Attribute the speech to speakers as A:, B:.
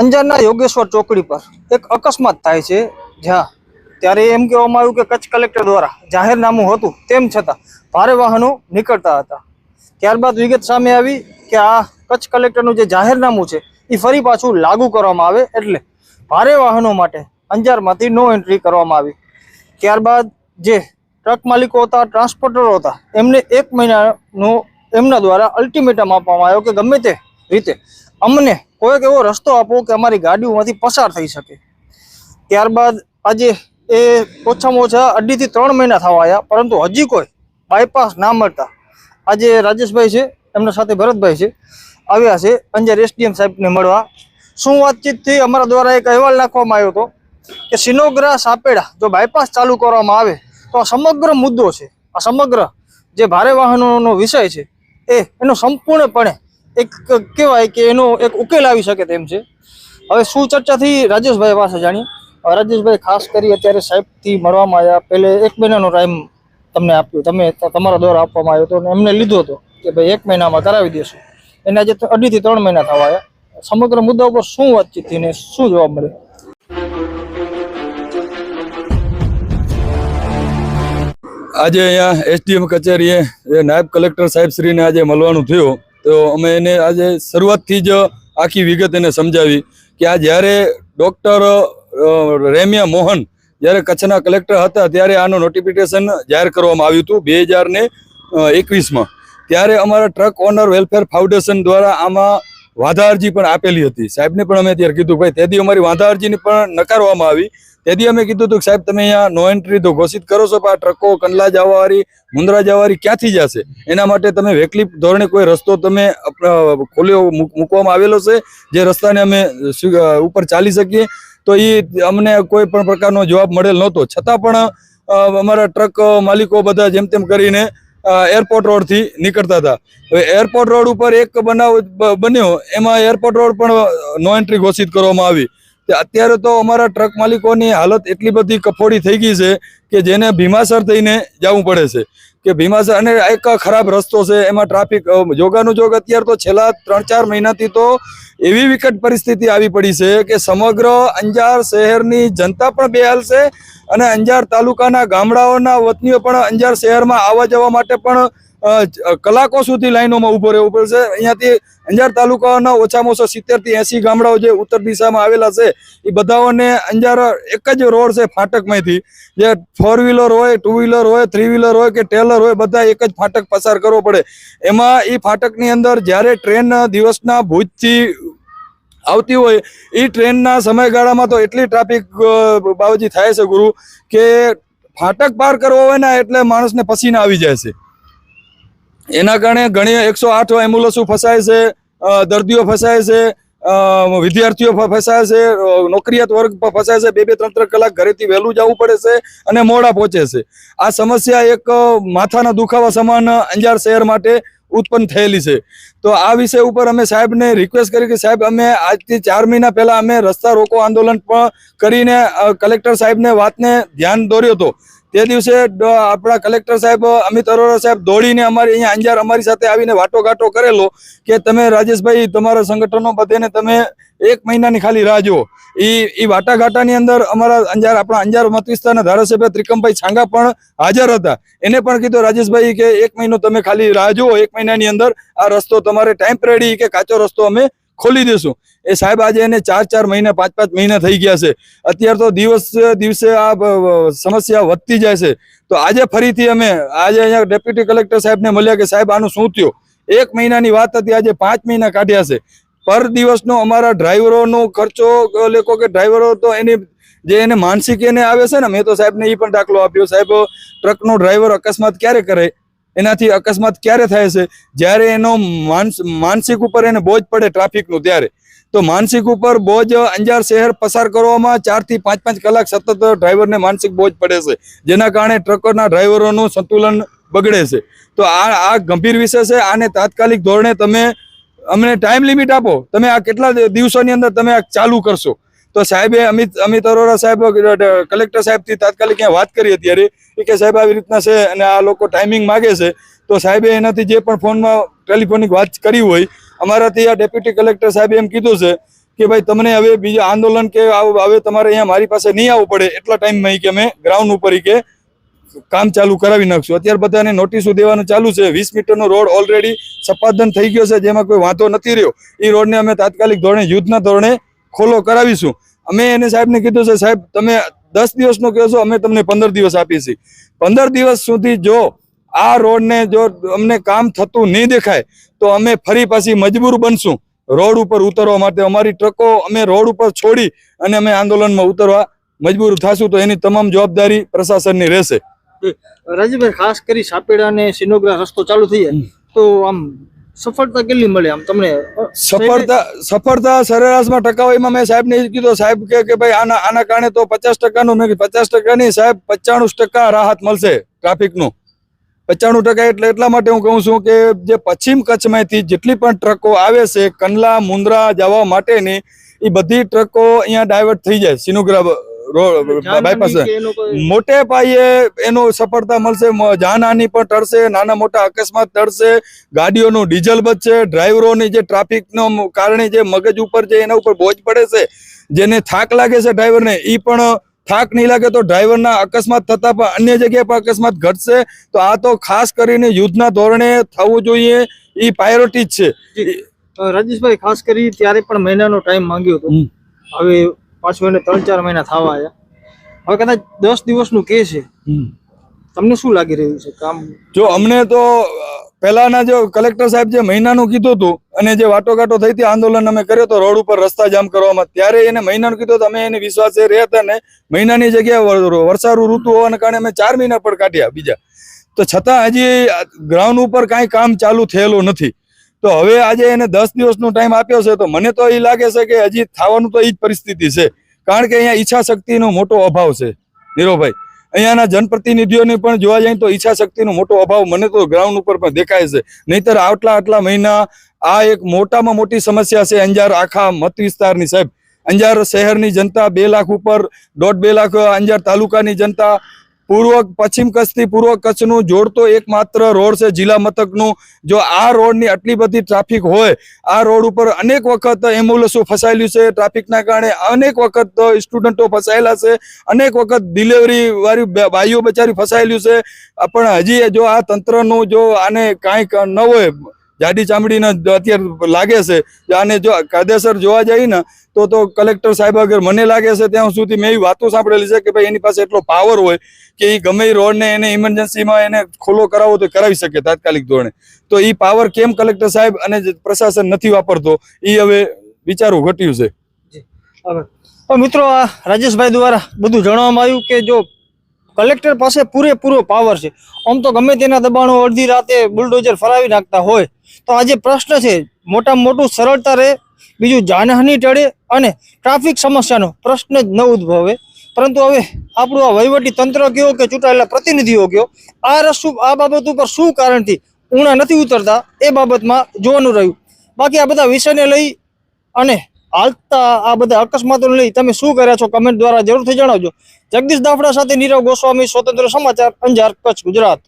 A: અંજારના યોગેશ્વર ચોકડી પર એક અકસ્માત થાય છે. જ્યાં ત્યારે એમ કહેવામાં આવ્યું કે કચ્છ કલેક્ટર દ્વારા જાહેરનામું હતું તેમ છતાં ભારે વાહનો નીકળતા હતા. ત્યારબાદ વિગત સામે આવી કે આ કચ્છ કલેક્ટરનું જે જાહેરનામું છે એ ફરી પાછું લાગુ કરવામાં આવે એટલે ભારે વાહનો માટે અંજારમાંથી નો એન્ટ્રી કરવામાં આવી. ત્યારબાદ જે ટ્રક માલિકો હતા, ટ્રાન્સપોર્ટરો હતા, એમને એક મહિનાનો એમના દ્વારા અલ્ટિમેટમ આપવામાં આવ્યો કે ગમે તે રીતે અમને કોઈક એવો રસ્તો આપો કે અમારી ગાડીઓમાંથી પસાર થઈ શકે. ત્યારબાદ આજે એ ઓછામાં ઓછા અઢીથી ત્રણ મહિના થવા આવ્યા, પરંતુ હજી કોઈ બાયપાસ ના મળતા. આજે રાજેશભાઈ છે, એમના સાથે ભરતભાઈ છે, આવ્યા છે અંજાર એસડીએમ સાહેબને મળવા. શું વાતચીતથી અમારા દ્વારા એક અહેવાલ નાખવામાં આવ્યો હતો કે સિનોગ્રા સાપેડા જો બાયપાસ ચાલુ કરવામાં આવે, તો આ સમગ્ર મુદ્દો છે, આ સમગ્ર જે ભારે વાહનોનો વિષય છે, એ એનો સંપૂર્ણપણે એક કહેવાય કે એનો એક ઉકેલ આવી શકે તેમ છે. હવે શું ચર્ચાથી રાજેશભાઈ પાસે જાણીએ? રાજેશભાઈ ખાસ કરી અત્યારે સાહેબથી મળવામાં આવ્યા. પહેલે એક મહિનાનો ટાઈમ તમને આપ્યો. તમે તમારા દ્વારા આપવામાં આવ્યો હતો એમને લીધો હતો કે ભાઈ એક મહિનામાં કરાવી દેશું. એને આજે અઢીથી ત્રણ મહિના થવા આવ્યા. સમગ્ર મુદ્દા ઉપર શું વાતચીત થઈ ને શું જવાબ મળ્યો
B: આજે અહીંયા એસડીએમ કચેરીએ નાયબ કલેક્ટર સાહેબશ્રીને આજે મળવાનું થયું. તો અમે એને આજે શરૂઆતથી જ આખી વિગત એને સમજાવી કે આ જ્યારે ડૉક્ટર રેમ્યા મોહન જ્યારે કચ્છના કલેક્ટર હતા ત્યારે આનું નોટિફિકેશન જાહેર કરવામાં આવ્યું હતું બે હજાર એકવીસમાં. ત્યારે અમારા ટ્રક ઓનર વેલફેર ફાઉન્ડેશન દ્વારા આમાં વાંધા અરજી પણ આપેલી હતી. સાહેબને પણ અમે ત્યારે કીધું, ભાઈ, તેથી અમારી વાંધા અરજીને પણ નકારવામાં આવી. તેથી અમે કીધું હતું કે, સાહેબ, તમે અહીંયા નો એન્ટ્રી તો ઘોષિત કરો છો આ ટ્રકો કંડલા જવાવાળી મુંદ્રા જવાવાળી ક્યાંથી જશે? એના માટે તમે વૈકલ્પિક ધોરણે કોઈ રસ્તો તમે ખોલ્યો મૂકવામાં આવેલો છે, જે રસ્તાને અમે ઉપર ચાલી શકીએ? તો એ અમને કોઈ પણ પ્રકારનો જવાબ મળેલ નહોતો. છતાં પણ અમારા ટ્રક માલિકો બધા જેમ તેમ કરીને એરપોર્ટ રોડથી નીકળતા હતા. હવે એરપોર્ટ રોડ ઉપર એક બનાવ બન્યો. એમાં એરપોર્ટ રોડ પણ નો એન્ટ્રી ઘોષિત કરવામાં આવી. અત્યારે તો અમારા ટ્રક માલિકોની હાલત એટલી બધી કફોડી થઈ ગઈ છે કે જેને ભીમાસર થઈને જવું પડે છે. કે ભીમાસર અને એક ખરાબ રસ્તો છે, એમાં ટ્રાફિક જોગાનું જોગ અત્યારે તો છેલ્લા ત્રણ ચાર મહિનાથી તો એવી વિકટ પરિસ્થિતિ આવી પડી છે કે સમગ્ર અંજાર શહેરની જનતા પણ બેહાલ છે અને અંજાર તાલુકાના ગામડાઓના વતનીઓ પણ અંજાર શહેરમાં આવવા જવા માટે પણ કલાકો સુધી લાઈનોમાં ઊભો રહેવું પડશે. અહીંયાથી અંજાર તાલુકાના ઓછામાં ઓછા સિત્તેરથી એસી ગામડાઓ જે ઉત્તર દિશામાં આવેલા છે એ બધાઓને અંજાર એક જ રોડ છે ફાટકમાંથી. જે ફોર વ્હીલર હોય ટુ વ્હીલર હોય થ્રી વ્હીલર હોય કે ટેલર હોય, બધા એક જ ફાટક પસાર કરવો પડે. એમાં એ ફાટકની અંદર જ્યારે ટ્રેન દિવસના ભુજથી આવતી હોય એ ટ્રેનના સમયગાળામાં તો એટલી ટ્રાફિક બાવજી થાય છે ગુરુ કે ફાટક પાર કરવો હોય ને એટલે માણસને પસીને આવી જાય છે. એના કારણે ઘણી એકસો આઠ એમ્બ્યુલન્સો ફસાય છે દર્દીઓ ફસાય છે વિદ્યાર્થીઓ ફસાય છે નોકરિયાત વર્ગ ફસાય છે, બે બે ત્રણ ત્રણ કલાક ઘરેથી વહેલું જવું પડે છે અને મોડા પહોંચે છે. આ સમસ્યા એક માથાના દુખાવા સમાન અંજાર શહેર માટે ઉત્પન્ન થયેલી છે. તો આ વિષય ઉપર અમે સાહેબને રિક્વેસ્ટ કરી કે સાહેબ, અમે આજથી ચાર મહિના પહેલા અમે રસ્તા રોકો આંદોલન પણ કરીને કલેક્ટર સાહેબને વાતને ધ્યાન દોર્યો હતો. તે દિવસે આપણા કલેક્ટર સાહેબ, અમિત અરોરા સાહેબ દોડીને અમારી અહીંયા અંજાર અમારી સાથે આવીને વાટોઘાટો કરેલો કે તમે રાજેશભાઈ, તમારા સંગઠનો બધેને તમે એક મહિનાની ખાલી રાહ જુઓ. એ વાટાઘાટાની અંદર અમારા અંજાર આપણા અંજાર મત વિસ્તારના ધારાસભ્ય ત્રિકમભાઈ છાંગા પણ હાજર હતા. એને પણ કીધું, રાજેશભાઈ, કે એક મહિનો તમે ખાલી રાહ જુઓ, એક મહિનાની અંદર આ રસ્તો તમારે ટેમ્પરરી કે કાચો રસ્તો અમે ખોલી દેશું. એ સાહેબ આજે એને ચાર ચાર મહિના, પાંચ પાંચ મહિના થઈ ગયા છે. અત્યારે તો દિવસ, દિવસે આ સમસ્યા વધતી જાય છે. તો આજે ફરીથી અમે, આજે અહીંયા ડેપ્યુટી કલેક્ટર સાહેબને મળ્યા કે સાહેબ આનું શું થયું? એક મહિનાની વાત હતી, આજે પાંચ મહિના કાઢ્યા છે. પર દિવસનો અમારા ડ્રાઈવરોનો ખર્ચો લેખો કે ડ્રાઈવરો તો એની, જે એને માનસિક એને આવે છે ને, મેં તો સાહેબને એ પણ દાખલો આપ્યો. સાહેબ, ટ્રકનો ડ્રાઈવર અકસ્માત ક્યારે કરે? એનાથી અકસ્માત ક્યારે થાય છે? જ્યારે એનો માનસ, માનસિક ઉપર એને બોજ પડે ટ્રાફિકનું ત્યારે. તો માનસિક ઉપર બોજ અંજાર શહેર પસાર કરવામાં ચારથી પાંચ પાંચ કલાક સતત ડ્રાઈવરને માનસિક બોજ પડે છે. જેના કારણે ટ્રકોના ડ્રાઈવરોનું સંતુલન બગડે છે. તો આ આ ગંભીર વિષય છે. આને તાત્કાલિક ધોરણે તમે અમને ટાઈમ લિમિટ આપો. તમે આ કેટલા દિવસોની અંદર તમે આ ચાલુ કરશો? તો સાહેબે અમિત અમિત અરોરા સાહેબ કલેક્ટર સાહેબથી તાત્કાલિક અહીંયા વાત કરી અત્યારે કે સાહેબ આવી રીતના છે અને આ લોકો ટાઈમિંગ માગે છે. તો સાહેબે એનાથી જે પણ ફોનમાં ટેલિફોનિક વાત કરી હોય, અમારાથી આ ડેપ્યુટી કલેક્ટર સાહેબે એમ કીધું છે કે ભાઈ તમને હવે બીજા આંદોલન કે હવે તમારે અહીંયા મારી પાસે નહીં આવવું પડે એટલા ટાઈમમાં કે અમે ગ્રાઉન્ડ ઉપર કે કામ ચાલુ કરાવી નાખશું. અત્યારે બધાને નોટિસો દેવાનું ચાલુ છે. વીસ મીટરનો રોડ ઓલરેડી સંપાદન થઈ ગયો છે, જેમાં કોઈ વાંધો નથી રહ્યો. એ રોડને અમે તાત્કાલિક ધોરણે, યુદ્ધના ધોરણે ખોલો કરાવીશું. અમે એને સાહેબને કીધું છે સાહેબ તમે દસ દિવસનો કહો છો અમે તમને પંદર દિવસ આપીએ છીએ. પંદર દિવસ સુધી જો આ રોડને જો અમને કામ થતું નહીં દેખાય તો અમે ફરી પાછી મજબૂર બનશું. રોડ ઉપર ઉતરવા માટે અમારી ટ્રકો અમે રોડ ઉપર છોડી અને અમે આંદોલનમાં ઉતરવા મજબૂર થશું. તો એની તમામ જવાબદારી પ્રશાસનની રહેશે.
A: રાજેશભાઈ ખાસ કરી સાપેડા અને સિનોગ્રા રસ્તો ચાલુ થઈ જાય. તો આમ સફળતા કેટલી મળે? આમ તમને
B: સફળતા સફળતા સરેરાશમાં ટકાવારીમાં મેં સાહેબને કીધું સાહેબ કે કે ભાઈ આના આના કારણે તો પચાસ ટકાનું મેં પચાસ ટકા નહીં સાહેબ પચાણું ટકા રાહત મળશે ટ્રાફિકનું. પચાણું ટકા એટલે એટલા માટે હું કહું છું કે જે પશ્ચિમ કચ્છમાંથી જેટલી પણ ટ્રકો આવે છે કંડલા મુન્દ્રા જવા માટેની એ બધી ટ્રકો અહીંયા ડાયવર્ટ થઈ જાય સિનુગ્રા બાયપાસ મોટે પાયે એનો સફળતા મળશે જાનહાની પણ ટળશે નાના મોટા અકસ્માત ટળશે ગાડીઓનું ડીઝલ બચશે ડ્રાઈવરોની જે ટ્રાફિકનો કારણે જે મગજ ઉપર જે એના ઉપર બોજ પડે છે જેને થાક લાગે છે ડ્રાઈવરને એ પણ થાક નહીં લાગે તો ડ્રાઈવરના અકસ્માત થતા પણ અન્ય જગ્યાએ પણ અકસ્માત ઘટશે. તો આ તો ખાસ કરીને યુદ્ધના ધોરણે થવું જોઈએ એ પ્રાયોરિટી જ છે.
A: રાજેશભાઈ ખાસ કરી ત્યારે પણ મહિનાનો ટાઈમ માંગ્યો હતો. હવે પાછું એને ત્રણ ચાર મહિના થવા આવ્યા હવે કદાચ દસ દિવસનું કે છે. તમને શું લાગી રહ્યું છે કામ?
B: જો અમને તો પહેલાના જો કલેક્ટર સાહેબ જે મહિનાનું કીધું હતું અને જે વાટોઘાટો થઈ હતી આંદોલન અમે કર્યો તો રોડ ઉપર રસ્તા જામ કરવામાં ત્યારે એને મહિનાનું કીધું તો અમે એને વિશ્વાસે રહ્યા હતા ને મહિનાની જગ્યાએ વર- વરસાદુ ઋતુ હોવાને કારણે અમે ચાર મહિના પણ કાઢ્યા બીજા. તો છતાં હજી ગ્રાઉન્ડ ઉપર કાંઈ કામ ચાલુ થયેલું નથી. તો હવે આજે એને દસ દિવસનો ટાઈમ આપ્યો છે, તો મને તો એ લાગે છે કે હજી થવાનું તો એ જ પરિસ્થિતિ છે. કારણ કે અહીંયા ઈચ્છા શક્તિનો મોટો અભાવ છે નીરોભાઈ અહીંયાના જનપ્રતિનિધિઓને પણ જોવા જાય તો ઈચ્છા શક્તિનો મોટો અભાવ મને તો ગ્રાઉન્ડ ઉપર પણ દેખાય છે. નહીતર આટલા આટલા મહિના આ એક મોટામાં મોટી સમસ્યા છે, અંજાર આખા મત વિસ્તારની સાહેબ. અંજાર શહેરની જનતા બે લાખ ઉપર, દોઢ બે લાખ અંજાર તાલુકાની જનતા પૂર્વ પશ્ચિમ કચ્છથી પૂર્વ કચ્છનું જોડતો એકમાત્ર રોડ છે જિલ્લા મથકનું. જો આ રોડની આટલી બધી ટ્રાફિક હોય, આ રોડ ઉપર અનેક વખત એમ્બ્યુલન્સો ફસાયેલું છે. ટ્રાફિકના કારણે અનેક વખત સ્ટુડન્ટો ફસાયેલા છે. અનેક વખત ડિલિવરી વાળી બાઈઓ બચારી ફસાયેલું છે. પણ હજી જો આ તંત્રનું જો આને કાંઈક ન હોય જાડી ચામડીના અત્યારે લાગે છે. અને જો કાયદેસર જોવા જઈએ ને, તો તો કલેક્ટર સાહેબ અગર મને લાગે છે ત્યાં સુધી મેં એવી વાતો સાંભળેલી છે કે ભાઈ એની પાસે એટલો પાવર હોય કે એ ગમે એ રોડને એને ઇમરજન્સીમાં એને ખોલો કરાવો તો કરાવી શકે તાત્કાલિક ધોરણે. તો એ પાવર કેમ કલેક્ટર સાહેબ અને પ્રશાસન નથી વાપરતો એ હવે વિચારવું ઘટ્યું છે.
A: મિત્રો, આ રાજેશભાઈ દ્વારા બધું જણાવવામાં આવ્યું કે જો કલેક્ટર પાસે પૂરેપૂરો પાવર છે. આમ તો ગમે તેના દબાણો અડધી રાતે બુલડોઝર ફરાવી નાખતા હોય. તો આ જે પ્રશ્ન છે મોટામાં મોટું સરળતા રહે, બીજું જાનહાની ટળે અને ટ્રાફિક સમસ્યાનો પ્રશ્ન જ ન ઉદ્ભવે. પરંતુ હવે આપણું આ વહીવટી તંત્ર કયો કે ચૂંટાયેલા પ્રતિનિધિઓ કયો, આ રસ્તુ, આ બાબત ઉપર શું કારણથી ઊણા નથી ઉતરતા, એ બાબતમાં જોવાનું રહ્યું. બાકી આ બધા વિષયને લઈ અને હાલતા આ બધા અકસ્માતો લઈ તમે શું કર્યા છો? કમેન્ટ દ્વારા જરૂરથી જણાવજો. જગદીશ દાફડા સાથે નીરવ ગોસ્વામી, સ્વતંત્ર સમાચાર અંજાર કચ્છ, ગુજરાત.